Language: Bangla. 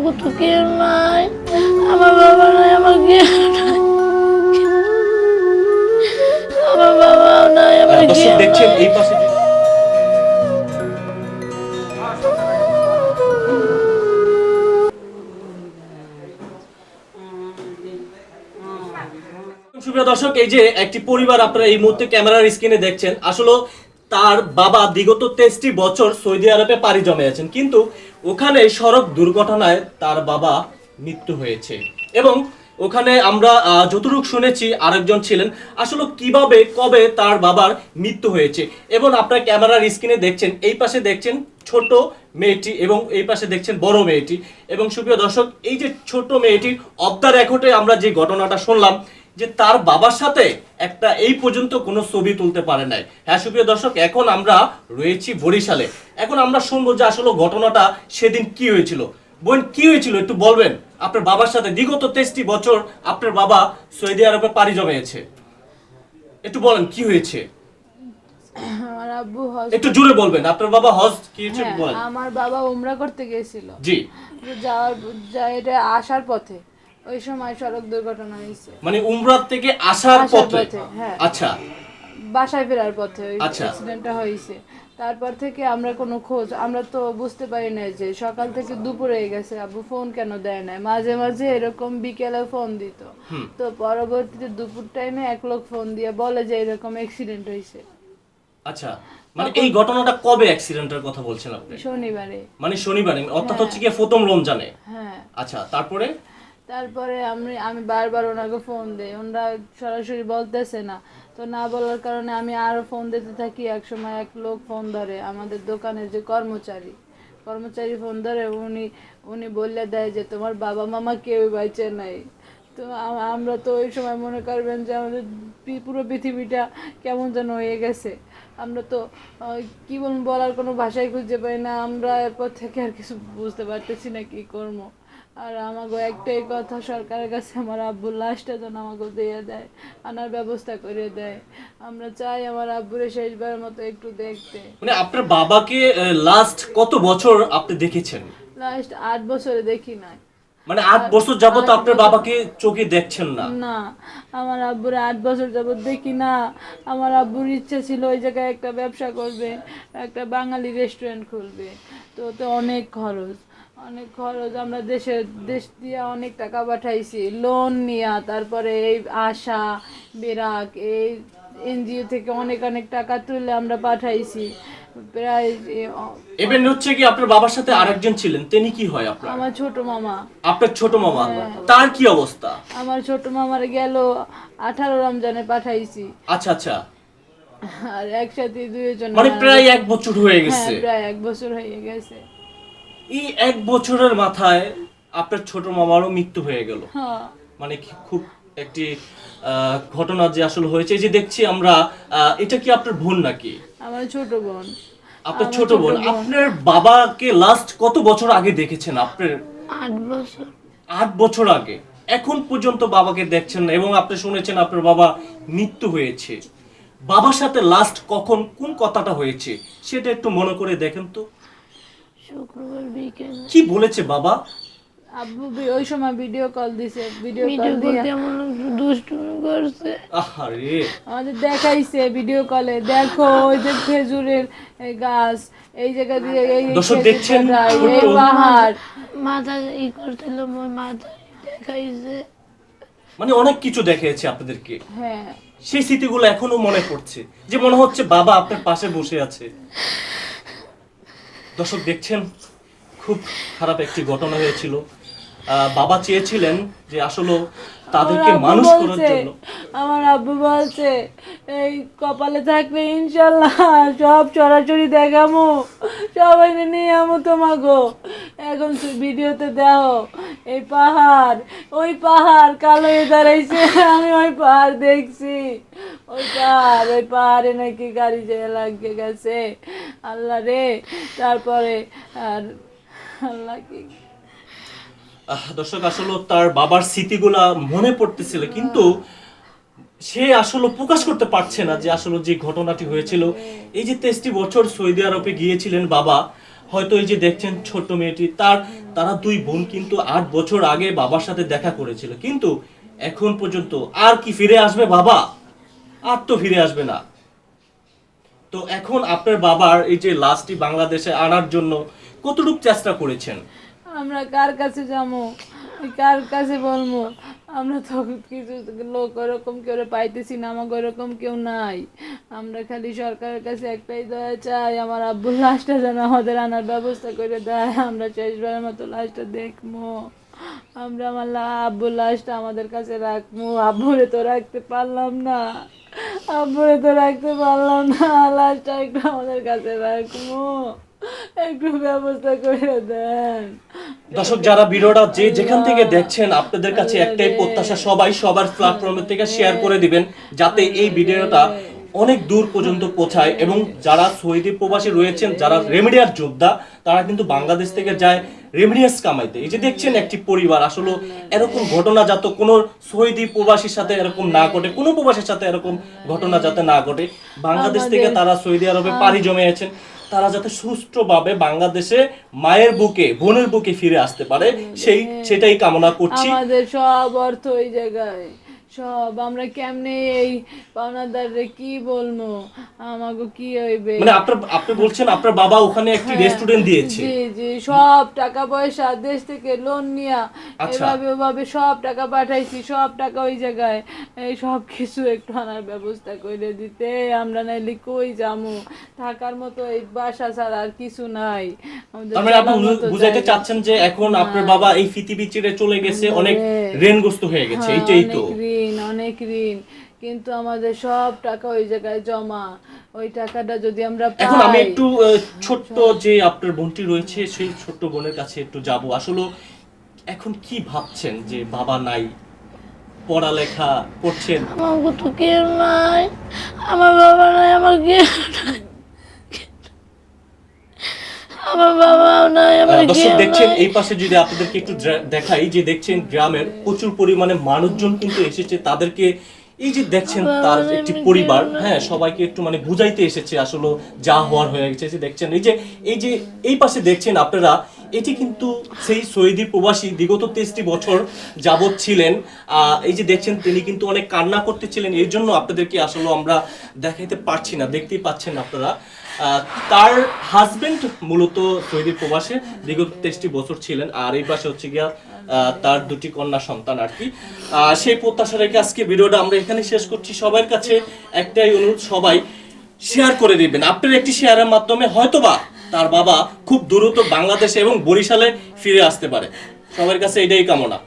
আমাকে তো কেউ নাই। আমার বাবা নাই আমার কেউ নাই। আমার বাবাও নাই আমার দর্শক কেউ দেখছেন এই পাশে যে- সুপ্রিয় দর্শক এই যে একটি পরিবার আপনারা এই মুহূর্তে ক্যামেরার স্ক্রিনে দেখছেন আসলে তার বাবা বিগত তেইশটি বছর সৌদি আরবে পাড়ি জমিয়েছেন কিন্তু ওখানে সড়ক দুর্ঘটনায় তার বাবা মৃত্যু হয়েছে। এবং ওখানে আমরা যতটুকু শুনেছি, আরেকজন ছিলেন। আসলে কীভাবে, কবে তার বাবার মৃত্যু হয়েছে? এবং আপনার ক্যামেরার স্ক্রিনে দেখছেন, এই পাশে দেখছেন ছোট মেয়েটি এবং এই পাশে দেখছেন বড় মেয়েটি। এবং সুপ্রিয় দর্শক, এই যে ছোট মেয়েটির অফ দ্য আমরা যে ঘটনাটা শুনলাম যে তার বাবার সাথে একটা এই পর্যন্ত কোনো ছবি তুলতে পারে নাই। হ্যাঁ সুপ্রিয় দর্শক এখন আমরা রয়েছি বরিশালে। এখন আমরা শুনব যে আসলে ঘটনাটা সেদিন কি হয়েছিল। বোন কি হয়েছিল? একটু বলবেন। আপনার বাবার সাথে বিগত তেইশটি বছর আপনার বাবা সৌদি আরবে পাড়ি জমিয়েছে একটু বলেন কি হয়েছে? আমার আব্বু হজ একটু জোরে বলবেন। আপনার বাবা হজ কি হয়েছে বলেন। আমার বাবা উমরা করতে গিয়েছিল জি। যাওয়ার এটা আসার পথে। ওই সময় সড়ক দুর্ঘটনা হয়েছে। মানে উমরাত থেকে আসার পথে? হ্যাঁ। আচ্ছা। বাসায় ফেরার পথে ওই আচ্ছা। অ্যাক্সিডেন্টটা হয়েছে। তারপর থেকে আমরা কোনো খোঁজ আমরা তো বুঝতে পারি না যে সকাল থেকে দুপুর হয়ে গেছে আব্বু ফোন কেন দেয় না মাঝে মাঝে এরকম বিকেলে ফোন দিত। তো পরবর্তীতে দুপুর টাইমে এক লোক ফোন দিয়ে বলে যে এরকম অ্যাক্সিডেন্ট হয়েছে। আচ্ছা। মানে এই ঘটনাটা কবে অ্যাক্সিডেন্টের কথা বলছেন আপনি? শনিবারে। মানে শনিবারে অর্থাৎ হচ্ছে গিয়ে প্রথম রমজানে? হ্যাঁ। আচ্ছা তারপরে? তারপরে আমি আমি বারবার ওনাকে ফোন দিই। ওনারা সরাসরি বলতেছে না। তো না বলার কারণে আমি আরও ফোন দিতে থাকি। একসময় এক লোক ফোন ধরে আমাদের দোকানের যে কর্মচারী কর্মচারী ফোন ধরে উনি উনি বললে দেয় যে তোমার বাবা মামা কেউ বাইচে নাই। তো আমরা তো ওই সময় মনে করবেন যে আমাদের পুরো পৃথিবীটা কেমন যেন হয়ে গেছে। আমরা তো কী বলব, বলার কোনো ভাষাই খুঁজে পাই না। আমরা এরপর থেকে আর কিছু বুঝতে পারতেছি না কি করব। আর আমাকে একটাই কথা সরকারের কাছে আমার আব্বুর লাশটা যেন আমাকে দিয়ে দেয় আনার ব্যবস্থা করে দেয়। আমরা চাই আমার আব্বুরে শেষবারের মতো একটু দেখতে। মানে আপনার বাবাকে লাস্ট কত বছর আপনি দেখেছেন? লাস্ট আট বছরে দেখি নাই। মানে আট বছর যাবত আপনার বাবাকে চোখে দেখছেন না? না আমার আব্বুর আট বছর যাবত দেখি না। আমার আব্বুর ইচ্ছে ছিল ওই জায়গায় একটা ব্যবসা করবে একটা বাঙালি রেস্টুরেন্ট খুলবে। তো ওতে অনেক খরচ। অনেক খরচ আমরা দেশে দেশ দিয়ে অনেক টাকা পাঠাইছি। লোন নিয়া তারপরে এই আশা বেরাক এই এনজিও থেকে অনেক অনেক টাকা তুলে আমরা পাঠাইছি। প্রায় এবেন হচ্ছে কি আপনার বাবার সাথে আরেকজন ছিলেন তিনি কি হয় আপনার? আমার ছোট মামা। আপনার ছোট মামা হ্যাঁ। তার কি অবস্থা? আমার ছোট মামার গেল আঠারো রমজানে পাঠাইছি। আচ্ছা আচ্ছা। আর একসাথে দুইজন মানে প্রায় এক বছর হয়ে হ্যাঁ গেছে প্রায় এক বছর হয়ে গেছে। এই এক বছরের মাথায় আপনার ছোট মামারও মৃত্যু হয়ে গেল। হ্যাঁ। মানে কি খুব একটি আহ, ঘটনা যে আসলে হয়েছে যে দেখছি আমরা আহ, এটা কি আপনার বোন নাকি? আমার ছোট বোন। আপনার ছোট বোন। আপনার বাবাকে লাস্ট কত বছর আগে দেখেছেন আপনার? আট বছর। আট বছর আগে। এখন পর্যন্ত বাবাকে দেখছেন না এবং আপনি শুনেছেন আপনার বাবা মৃত্যু হয়েছে। বাবার সাথে লাস্ট কখন কোন কথাটা হয়েছে সেটা একটু মনে করে দেখেন তো। শুক্রবার বিকেল। কি বলেছে বাবা? আব্বু ওই সময় ভিডিও কল দিছে ভিডিও কল ভিডিও দিয়ে এমন দুষ্টুমি করছে। আরে আমাদের দেখাইছে ভিডিও কলে দেখো ওই যে খেজুরের গাছ এই জায়গা দিয়ে এই এই দর্শক দেখছেন, এই পাহাড়। মাথা ই করছিল ওই মাথা দেখাইছে। মানে অনেক কিছু দেখিয়েছে আপনাদেরকে। হ্যাঁ। সেই স্মৃতিগুলো এখনও মনে পড়ছে। যে মনে হচ্ছে বাবা আপনার পাশে বসে আছে। দর্শক দেখছেন খুব খারাপ একটি ঘটনা হয়েছিল। বাবা চেয়েছিলেন যে আসলে তাদেরকে মানুষ করার জন্য। আমার আব্বু বলছে এই কপালে থাকলে ইনশাল্লাহ সব চড়াচড়ি দেখামো। সবাই নিয়ে আমো তোমাগো। এখন ভিডিওতে দেখো এই পাহাড় ওই পাহাড় কালো হয়ে দাঁড়াইছে আমি ওই পাহাড় দেখছি। ওই পাহাড় ওই পাহাড়ে নাকি গাড়ি যেয়ে লাগিয়ে গেছে। আল্লাহ রে তারপরে আর আল্লাহ কি? দর্শক আসলে তার বাবার স্মৃতিগুলা মনে পড়তেছিল কিন্তু সে আসলে প্রকাশ করতে পারছে না যে আসলে যে ঘটনাটি হয়েছিল। এই যে তেইশটি বছর সৌদি আরবে গিয়েছিলেন বাবা হয়তো এই যে দেখছেন ছোট্ট মেয়েটি তার তারা দুই বোন কিন্তু আট বছর আগে বাবার সাথে দেখা করেছিল। কিন্তু এখন পর্যন্ত আর কি ফিরে আসবে বাবা? আর তো ফিরে আসবে না। তো এখন আপনার বাবার এই যে লাশটি বাংলাদেশে আনার জন্য কতটুকু চেষ্টা করেছেন? আমরা কার কাছে যাব? কার কাছে বলব? আমরা তো কিছু লোক ওরকম কেউ পাইতেছি না, আমাকে ওরকম কেউ নাই। আমরা খালি সরকারের কাছে একটাই দয়া চাই, আমার আব্বুর লাশটা যেন আমাদের আনার ব্যবস্থা করে দেয়। আমরা শেষবারের মতো লাশটা দেখব। আমরা আমার আব্বুর লাশটা আমাদের কাছে রাখব। আব্বুরে তো রাখতে পারলাম না। আব্বুরে তো রাখতে পারলাম না। লাশটা একটু আমাদের কাছে রাখব। একটু ব্যবস্থা করে দেন। দর্শক, যারা ভিডিওটা যে যেখান থেকে দেখছেন, আপনাদের কাছে একটাই প্রত্যাশা, সবাই সবার প্ল্যাটফর্মের থেকে শেয়ার করে দিবেন, যাতে এই ভিডিওটা অনেক দূর পর্যন্ত পৌঁছায়। এবং যারা সৌদি প্রবাসী রয়েছেন, যারা রেমিডিয়ার যোদ্ধা, তারা কিন্তু বাংলাদেশ থেকে যায় রেমিডিয়াস কামাইতে। এই যে দেখছেন একটি পরিবার আসলে এরকম ঘটনা যাতে কোনো সৌদি প্রবাসীর সাথে এরকম না ঘটে কোনো প্রবাসীর সাথে এরকম ঘটনা যাতে না ঘটে বাংলাদেশ থেকে তারা সৌদি আরবে পাড়ি জমিয়েছেন। তারা যাতে সুষ্ঠুভাবে বাংলাদেশে মায়ের বুকে বোনের বুকে ফিরে আসতে পারে সেই সেটাই কামনা করছি। আমাদের সব অর্থ ওই জায়গায়। সব আমরা কেমনে এই পাওনাদাররে কি বলব? কি হইবে? মানে আপনার আপনি বলছেন আপনার বাবা ওখানে একটি রেস্টুরেন্ট দিয়েছে। জি জি সব টাকা পয়সা দেশ থেকে লোন নিয়া আচ্ছা। এভাবে ওভাবে সব টাকা পাঠাইছি সব টাকা ওই জায়গায়। এই সব কিছু একটু আনার ব্যবস্থা করে দিতে আমরা নাইলে কই যামু? থাকার মতো এই বাসা ছাড়া আর কিছু নাই। আমাদের তার মানে আপনি বুঝাইতে চাচ্ছেন যে এখন আপনার বাবা এই ছেড়ে চলে গেছে অনেক রেনগ্রস্ত হয়ে গেছে হ্যাঁ, এইটাই তো। অনেক ঋণ কিন্তু আমাদের সব টাকা ওই জায়গায় জমা। ওই টাকাটা যদি আমরা এখন আমি একটু ছোট ছোট্ট যে আপনার বোনটি রয়েছে সেই ছোট্ট বোনের কাছে একটু যাব। আসলে এখন কি ভাবছেন যে বাবা নাই পড়ালেখা করছেন? আমার তো কেউ নাই আমার বাবা নাই আমার কেউ নাই। আমার বাবাও নাই আমার দর্শক দেখছেন এই পাশে যদি আপনাদেরকে একটু দেখাই যে দেখছেন গ্রামের প্রচুর পরিমাণে মানুষজন কিন্তু এসেছে তাদেরকে এই যে দেখছেন তার একটি পরিবার হ্যাঁ সবাইকে একটু মানে বুঝাইতে এসেছে আসলে যা হওয়ার হয়ে গেছে। যে দেখছেন এই যে এই যে এই পাশে দেখছেন আপনারা এটি কিন্তু সেই সৌদি প্রবাসী বিগত তেইশটি বছর যাবৎ ছিলেন। আহ, এই যে দেখছেন তিনি কিন্তু অনেক কান্না করতেছিলেন এই জন্য আপনাদেরকে আসলে আমরা দেখাইতে পারছি না দেখতেই পাচ্ছেন আপনারা। তার হাজবেন্ড মূলত সৌদি প্রবাসে বিগত তেইশটি বছর ছিলেন, আর এই পাশে হচ্ছে গিয়া তার দুটি কন্যা সন্তান আর কি। সেই প্রত্যাশা রেখে আজকে ভিডিওটা আমরা এখানে শেষ করছি। সবার কাছে একটাই অনুরোধ, সবাই শেয়ার করে দিবেন। আপনার একটি শেয়ারের মাধ্যমে হয়তোবা তার বাবা খুব দ্রুত বাংলাদেশে এবং বরিশালে ফিরে আসতে পারে। সবার কাছে এটাই কামনা।